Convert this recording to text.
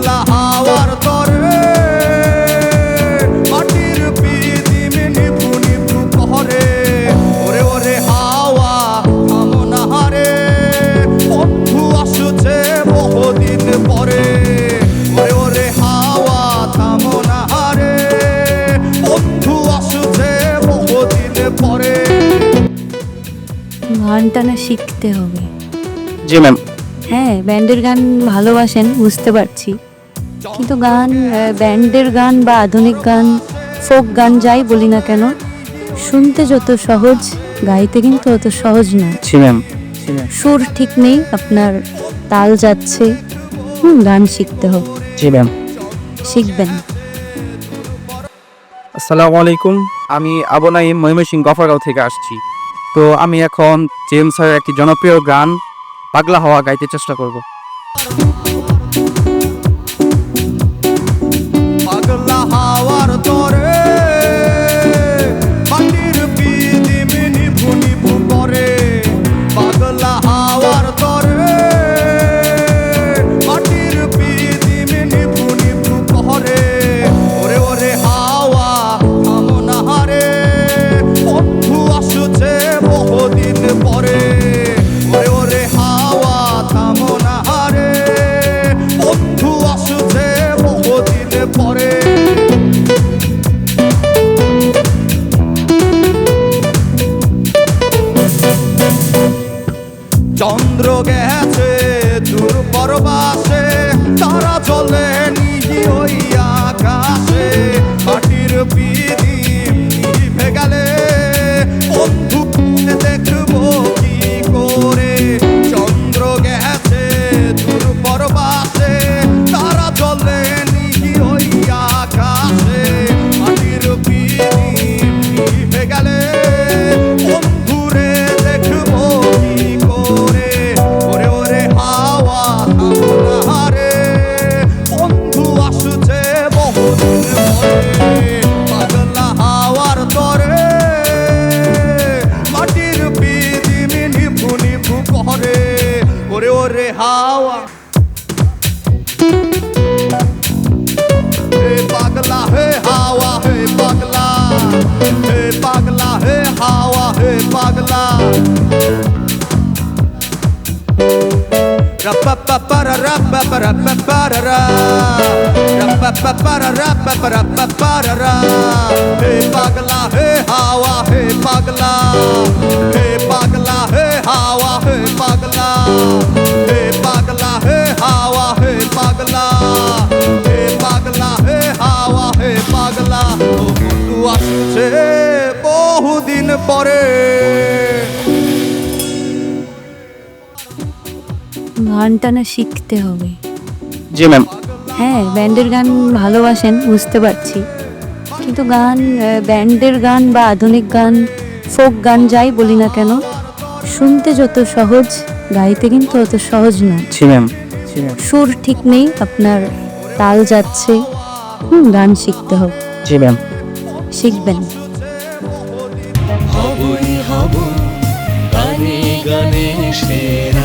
পাগলা হাওয়ার তরে। মাটির পিদিম নিভু নিভু পহরে ওরে ওরে হাওয়া থামো না হারে। বন্ধু আসছে বহুদিন পরে। ওরে ওরে হাওয়া থামো না হারে। বন্ধু আসছে বহুদিন পরে। গানটা না শিখতে হবে। জি ম্যাম। হ্যাঁ ব্যান্ডের গান ভালোবাসেন বুঝতে পারছি। কিন্তু গান ব্যান্ডের গান বা আধুনিক গান ফোক গান যাই বলি না কেন শুনতে যত সহজ গাইতে কিন্তু অত সহজ ম্যাম। সুর ঠিক নেই আপনার তাল যাচ্ছে হুম গান শিখতে হবে। জি ম্যাম। শিখবেন। আসসালামু আলাইকুম আমি আবু নাইম ময়মনসিং গফরগাঁও থেকে আসছি। তো আমি এখন জেমসের একটি জনপ্রিয় গান পাগলা হওয়া গাইতে চেষ্টা করব। গেছে দূর পরবাসে रे हावा हे पागला हे हावा हे पागला हे पागला हे हावा हे पागला हे पागला हे हावा हे पागला हे पागला हे हावा हे पागला আসছে বহুদিন পরে। গানটা না শিখতে হবে। জি ম্যাম। হ্যাঁ ব্যান্ডের গান ভালোবাসেন বুঝতে পারছি। কিন্তু গান ব্যান্ডের গান বা আধুনিক গান ফোক গান যাই বলি না কেন শুনতে যত সহজ গাইতে কিন্তু অত সহজ নয় জি ম্যাম ম্যাম। সুর ঠিক নেই আপনার তাল যাচ্ছে হুম গান শিখতে হবে। জি ম্যাম। শিখবেন। হবই হব গানে গানে সেরা।